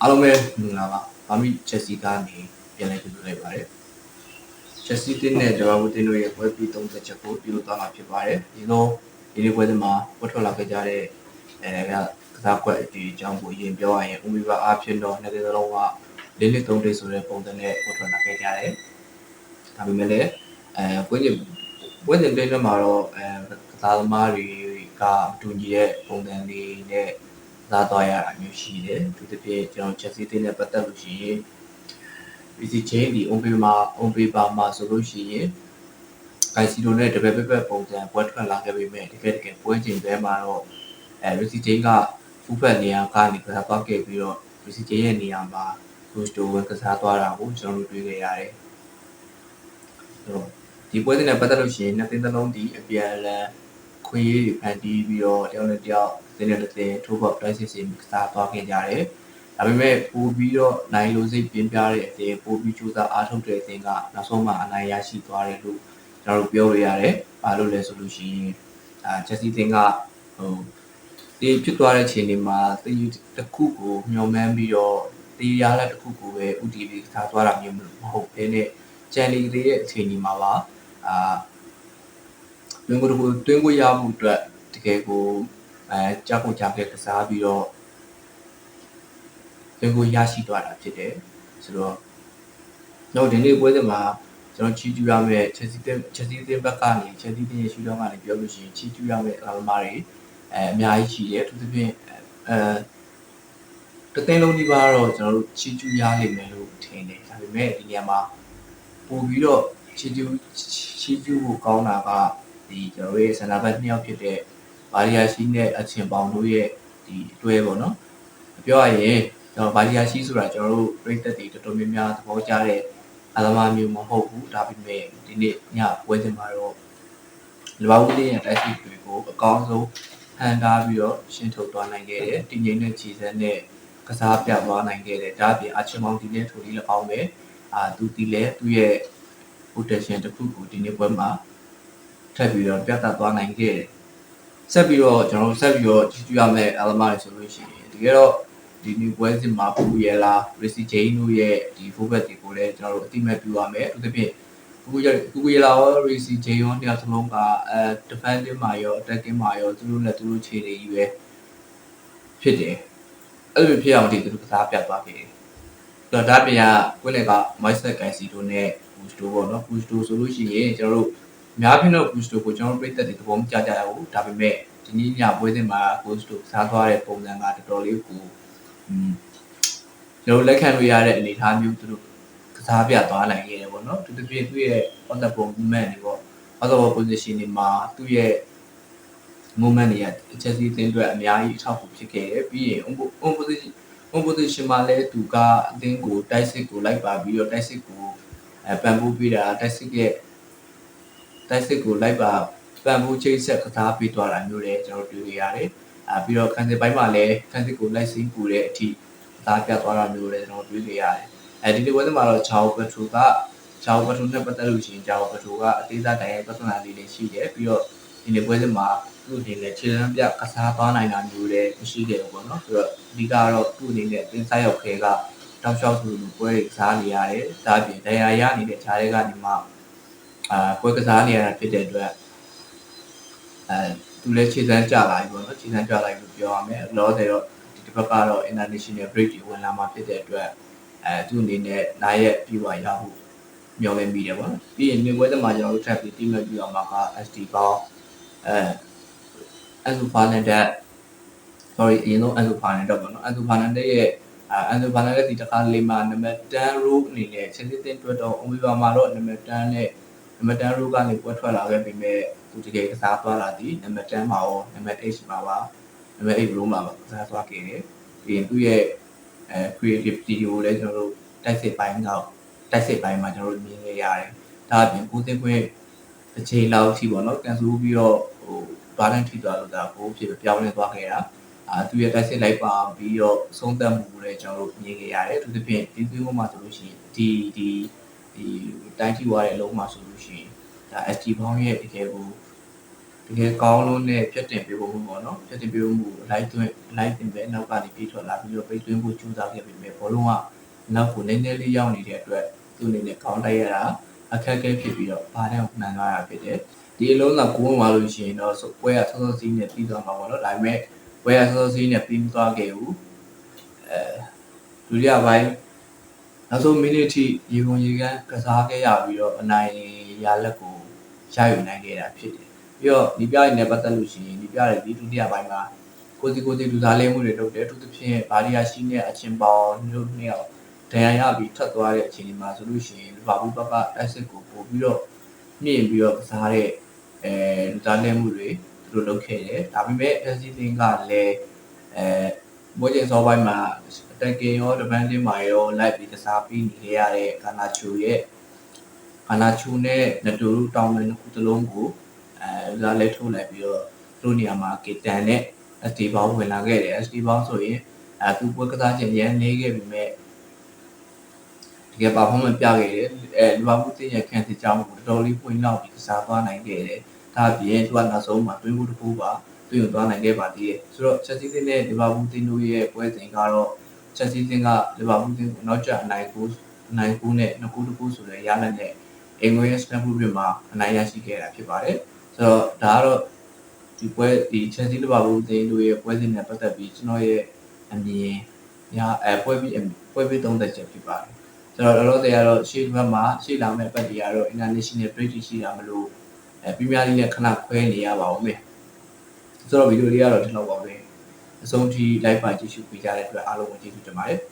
အားလုံးပဲမင်္ဂလာပါ။ဘာမီချက်စီကနေပြန်လည်ကြိုဆိုလိုက်ပါတယ်။ချက်စီတင်းနဲ့ဂျာဝူတင်းတို့ရဲ့ပွဲပြီး30ချက်ကိုပြုလုပ်သွားမှာဖြစ်ပါတယ်။ဒီလိုဒီနေ့ပွဲစဉ်မှာပွက်ထွက်လာခဲ့ကြတဲ့အဲကစားကွက်အတီအကြောင်းကိုရင်ပြောရရင်ဥမိဘအားဖြင့်တော့နှစ်ကစလုံးကလေးလေးသုံးတိတ်ဆိုတဲ့ပုံစံနဲ့ပွက်ထွက်လာခဲ့ကြတယ်။ဒါပေမဲ့လည်းအဲပွဲစဉ်ပွဲစဉ်တင်းတွေမှာတော့အဲကစားသမားတွေ ကတူညီတဲ့ပုံစံလေးနဲ့လာသွားရတာမျိုးရှိတယ်သူတစ်ပြည့်ကျွန်တော်ချက်စီတင်းနဲ့ပတ်သက်လို့ရှိရင် PC chain ဒီ on paper မှာ on paper မှာဆိုလို့ရှိရင် IC တို့နဲ့တပည့်ပက်ပက်ပုံစံပွဲထွက်လာခဲ့ပေမဲ့တကယ်တကယ်ပွဲချိန်ပဲမှာတော့အဲ PC chain ကဖူးဖက်နေရာကနေကစားသွားခဲ့ပြီးတော့ PC chain ရဲ့နေရာမှာ push to ဝင်ကစားသွားတာကိုကျွန်တော်တို့တွေ့ခဲ့ရတယ်ဆိုတော့ဒီပွဲစဉ်နဲ့ပတ်သက်လို့ရှိရင်နှစ်သင်းသလုံးဒီအပြန်အလှန် ခွေးတွေဖန်တီးပြီးတော့တယောက်နဲ့တယောက်သင်းနဲ့တစ်သင်းထိုးပေါက်တိုက်စစ်စစ်ကစားသွားခဲ့ကြတယ်။ဒါပေမဲ့ပို့ပြီးတော့နိုင်လိုစိတ်ပြင်းပြတဲ့အသင်းပို့ပြီးကြိုးစားအားထုတ်တဲ့အသင်းကနောက်ဆုံးမှအနိုင်ရရှိသွားတယ်လို့ကျွန်တော်တို့ပြောရရတယ်။ဘာလို့လဲဆိုလို့ရှိရင်အာချက်စီသင်းကဟိုဒီဖြစ်သွားတဲ့ချိန်တွေမှာတည်တစ်ခုကိုမျှော်မှန်းပြီးတော့တရားလက်တစ်ခုကိုပဲဥတီပြီးကစားသွားတာမျိုးမဟုတ်ဘဲနဲ့ချန်လီတွေရဲ့အချိန်ဒီမှာပါအာ တွင်းကိုတွင်းကိုရမှုအတွက်တကယ်ကိုအဲကြောက်ကိုကြောက်တဲ့ကစားပြီးတော့တွင်းကိုရရှိသွားတာဖြစ်တယ်ဆိုတော့တော့ဒီနေ့ပွဲစဉ်မှာကျွန်တော်ချီကျူရမယ့်ချက်စီတင်ချက်စီတင်ဘက်ကနေချက်စီတင်ရဲ့ရှူတော့ကနေပြောလို့ရှိရင်ချီကျူရမယ့်အလားမားတွေအဲအများကြီးရှိတယ်သူသဖြင့်အဲတသိန်းလုံးဒီပါတော့ကျွန်တော်တို့ချီကျူရလိမ့်မယ်လို့ထင်တယ်ဒါပေမဲ့ဒီနေရာမှာပို့ပြီးတော့ချီကျူချီကျူကိုကောင်းတာက ဒီကျွန်တော်ရဲ့ဆန္ဒဘက်နှစ်ယောက်ဖြစ်တဲ့ဘာရီယာရှိနဲ့အချင်းပေါင်တို့ရဲ့ဒီအတွဲပေါ့နော်ပြောရရင်ကျွန်တော်ဘာရီယာရှိဆိုတာကျွန်တော်တို့ပြည်သက်တွေတော်တော်များများသဘောကျတဲ့အလမားမျိုးမဟုတ်ဘူးဒါပေမဲ့ဒီနေ့ညပွဲစဉ်မှာတော့လဘာဦးလေးရဲ့တိုက်စစ်တွေကိုအကောင်းဆုံးဟန်တာပြီးတော့ရှင်းထုတ်သွားနိုင်ခဲ့တယ်တည်ငြိမ်တဲ့ခြေစမ်းနဲ့ကစားပြသွားနိုင်ခဲ့တယ်ဒါအပြင်အချင်းမောင်ဒီနဲ့ထိုဒီလည်းကောင်းပဲအာသူဒီလည်းသူ့ရဲ့ protection တစ်ခုကိုဒီနေ့ပွဲမှာ ထပ်ပြီးတော့ပြသသွားနိုင်ခဲ့တယ်ဆက်ပြီးတော့ကျွန်တော်တို့ဆက်ပြီးတော့ကြည့်ကြရမယ့်အလမားတွေဆိုလို့ရှိရင်တကယ်တော့ဒီ new ပွဲစဉ်မှာပူရလာ Rishi Jane တို့ရဲ့ဒီ fullback တွေကိုလည်းကျွန်တော်တို့အတိမတ်ပြုရမယ်သူတစ်ပြည့်ကူရကူရလာရော Rishi Jane ရောတရားစလုံးကအဲ defending မှာရော attacking မှာရောသူတို့လည်းသူတို့ခြေတွေကြီးပဲဖြစ်တယ်အဲ့လိုဖြစ်အောင်ဒီသူတို့ကစားပြသွားခဲ့တယ်တော့ဒါပြန်ကွင်းလက်က Moises Kaisi တို့နဲ့ Boost တို့ပေါ့နော် Boost တို့ဆိုလို့ရှိရင်ကျွန်တော်တို့ အများဖြင့်တော့ Boost ကိုကျွန်တော်တို့ပြည့်သက်တဲ့သဘောမကျကြရဘူးဒါပေမဲ့ဒီနေ့ညပွဲစဉ်မှာ Boost တို့စားသွားတဲ့ပုံစံကတော်တော်လေးကိုอืมကျွန်တော်လက်ခံလို့ရတဲ့အနေအထားမျိုးသူတို့ကစားပြသွားနိုင်ခဲ့တယ်ပေါ့နော်သူတပြည့်သူ့ရဲ့ on the ball movement တွေပေါ့ on the ball position တွေမှာသူ့ရဲ့ movement တွေကချက်စီသင်းအတွက်အများကြီးအထောက်အကူဖြစ်ခဲ့တယ်ပြီးရင် on position on position မှာလည်းသူကအသင်းကိုတိုက်စစ်ကိုလိုက်ပါပြီးတော့တိုက်စစ်ကိုအဲပံပိုးပေးတာတိုက်စစ်ရဲ့ တိုက်စစ်ကိုလိုက်ပါပံပိုးချိတ်ဆက်ကစားပေးသွားတာမျိုးလည်းကျွန်တော်တွေ့ရရတယ်အာပြီးတော့ခန်းစစ်ပိုင်းမှာလည်းခန်းစစ်ကိုလိုက်စင်းပူတဲ့အထိသားပြသွားတာမျိုးလည်းကျွန်တော်တွေ့ခဲ့ရတယ်အဲဒီဒီဝက်မှာတော့ချာဝပထူကချာဝပထူနဲ့ပတ်သက်လို့ရှိရင်ချာဝပထူကအသေးစားတိုင်ရဲ့ပြဿနာလေးတွေရှိတယ်ပြီးတော့ဒီနေ့ပွဲစဉ်မှာသူ့အနေနဲ့ခြေလမ်းပြကစားသွားနိုင်တာမျိုးလည်းမရှိခဲ့ဘူးပေါ့နော်ဆိုတော့အဓိကတော့သူ့အနေနဲ့အတင်းစားရောက်ခဲကတောက်လျှောက်သူလူပွဲတွေစားနေရတယ်ဒါအပြင်တရားရနေတဲ့ခြားတွေကနေမှ အာပွဲကစားနေရတာဖြစ်တဲ့အတွက်အဲသူလည်းခြေစမ်းကြလာပြီပေါ့နော်ခြေစမ်းကြလာပြီလို့ပြောရမယ်လောဆယ်တော့ဒီတစ်ပတ်ကတော့ international break တွေဝင်လာမှာဖြစ်တဲ့အတွက်အဲသူ့အနေနဲ့နိုင်ရဲ့ပြီးွားရဖို့မျှော်လင့်မိတယ်ပေါ့နော်ပြီးရင်မြေပွဲသမားကျွန်တော်တို့ထပ်ပြီးတိမဲ့ပြီးအောင်မှာက SD ပေါင်းအဲအန်ဆူဖာနန်ဒက် sorry အရင်ဆုံးအန်ဆူဖာနန်ဒက်ပေါ့နော်အန်ဆူဖာနန်ဒက်ရဲ့အန်ဆူဖာနန်ဒက်ဒီတစ်ခါလေးမှာနံပါတ်10 row အနေနဲ့ချင်းစစ်တင်တွတ်တော့အဝေးပါမှာတော့နံပါတ်10နဲ့ နံပါတ်10 row ကနေပွဲထွက်လာခဲ့ပြီးမဲ့သူတကယ်ကစားသွားတာဒီနံပါတ်10မှာရောနံပါတ်8မှာပါနံပါတ်8 row မှာပါကစားသွားခဲ့တယ်ပြီးရင်သူ့ရဲ့အဲ creativity ကိုလည်းကျွန်တော်တို့တိုက်စစ်ပိုင်းတော့တိုက်စစ်ပိုင်းမှာကျွန်တော်တို့မြင်ခဲ့ရတယ်ဒါအပြင်ကိုသိခွင့်တစ်ချိန်လောက်ရှိပေါ့နော်ကန်ဆူပြီးတော့ဟိုဘာတန်းထိသွားလို့ဒါကိုဖြစ်ပြောင်းလဲသွားခဲ့တာအာသူရဲ့တိုက်စစ်လိုက်ပါပြီးတော့ဆုံးသက်မှုကိုလည်းကျွန်တော်တို့မြင်ခဲ့ရတယ်သူသဖြင့်ဒီသွေးပေါ်မှာဆိုလို့ရှိရင်ဒီဒီ ဒီတိုင်းထိသွားတဲ့အလုံးမှာဆိုလို့ရှိရင်ဒါ ST ဘောင်းရဲ့တကယ်ကိုတကယ်ကောင်းလို့နဲ့ဖြတ်တင်ပေးဖို့ပေါ့နော်ဖြတ်တင်ပေးဖို့မှုလိုက်သွင်းလိုက်တင်ပဲနောက်ကနေပြေးထွက်လာပြီးတော့ပိတ်သွင်းဖို့ကြိုးစားခဲ့ပြီးမြဲဘောလုံးကနောက်ကိုနည်းနည်းလေးရောက်နေတဲ့အတွက်သူ့အနေနဲ့ကောင်းတိုက်ရတာအခက်အခဲဖြစ်ပြီးတော့ဘာတဲ့မှန်သွားတာဖြစ်တယ်ဒီအလုံးကကိုဝင်သွားလို့ရှိရင်တော့ပွဲကဆောစောစီးနဲ့ပြီးသွားမှာပေါ့နော်ဒါပေမဲ့ပွဲကဆောစောစီးနဲ့ပြီးမသွားခဲ့ဘူးအဲဒုတိယပိုင်း နောက်ဆုံးမိနစ်ထိရေကုန်ရေကန်းကစားခဲ့ရပြီးတော့အနိုင်ရလက်ကိုရယူနိုင်ခဲ့တာဖြစ်တယ်ပြီးတော့ဒီပြရည်နဲ့ပတ်သက်လို့ရှိရင်ဒီပြရည်ဒီဒုတိယပိုင်းမှာကိုစီကိုစီလူစားလဲမှုတွေလုပ်တယ်အထူးသဖြင့်ဘာလီယာရှိနဲ့အချင်းပေါင်းမျိုးနှစ်ယောက်ဒဏ်ရာရပြီးထွက်သွားတဲ့အချိန်ဒီမှာဆိုလို့ရှိရင်လီဗာပူးဘက်ကအက်ဆစ်ကိုပို့ပြီးတော့မြင့်ပြီးတော့ကစားတဲ့အဲလူစားလဲမှုတွေသူတို့လုပ်ခဲ့တယ်ဒါပေမဲ့ FC သင်ကလည်းအဲ ဘောကျင်စောပိုင်းမှာအတက်ကင်ရောဒဗန်တင်မာရောလိုက်ပြီးကစားပြီးနေရတဲ့ကာနာချူရဲ့ကာနာချူနဲ့နတူရူတောင်းမယ်နှစ်ခုတစ်လုံးကိုအဲဒါလည်းထုတ်လိုက်ပြီးတော့သူတို့နေရာမှာကေတန်နဲ့ SD ဘောင်းဝင်လာခဲ့တယ် SD ဘောင်းဆိုရင်အဲသူပွဲကစားခြင်းရန်နေခဲ့ပြီမဲ့တကယ် performance ပြခဲ့တယ်အဲလီဗာပူးတင်းရဲ့ခံစစ်ကြောင်းကိုတော်တော်လေးပွင့်လောက်ပြီးကစားသွားနိုင်ခဲ့တယ်ဒါအပြင်သူကနောက်ဆုံးမှာတွင်းဖို့တစ်ခုပါ တွင်းကိုသွားနိုင်ခဲ့ပါသေးတယ်ဆိုတော့ Chelsea တင်းနဲ့လီဗာပူးတင်းတို့ရဲ့ပွဲစဉ်ကတော့ Chelsea တင်းကလီဗာပူးတင်းကိုနောက်ကျအနိုင်ကိုအနိုင်ကိုနဲ့နှစ်ခုတစ်ခုဆိုတဲ့ရလဒ်နဲ့အင်္ဂလိပ်စတန်ဖူးပြည်မှာအနိုင်ရရှိခဲ့တာဖြစ်ပါတယ်ဆိုတော့ဒါကတော့ဒီပွဲဒီ Chelsea လီဗာပူးအသင်းတို့ရဲ့ပွဲစဉ်နဲ့ပတ်သက်ပြီးကျွန်တော်ရဲ့အမြင်ညာအဲပွဲပြီးပွဲပြီးသုံးသက်ချက်ဖြစ်ပါတယ်ဆိုတော့လောလောဆယ်ကတော့ရှေ့ဘက်မှာရှေ့လာမဲ့ပတ်တီကတော့ international break ရှိတာမလို့အဲပရီးမီးယားလိနဲ့ခဏခွဲနေရပါဦးမယ် ဆိုတော့ဗီဒီယိုလေးကတော့ဒီလောက်ပါပဲအဆုံးထိ live ပါကြည့်ရှုပေးကြတဲ့အတွက်အားလုံးကိုကျေးဇူးတင်ပါတယ်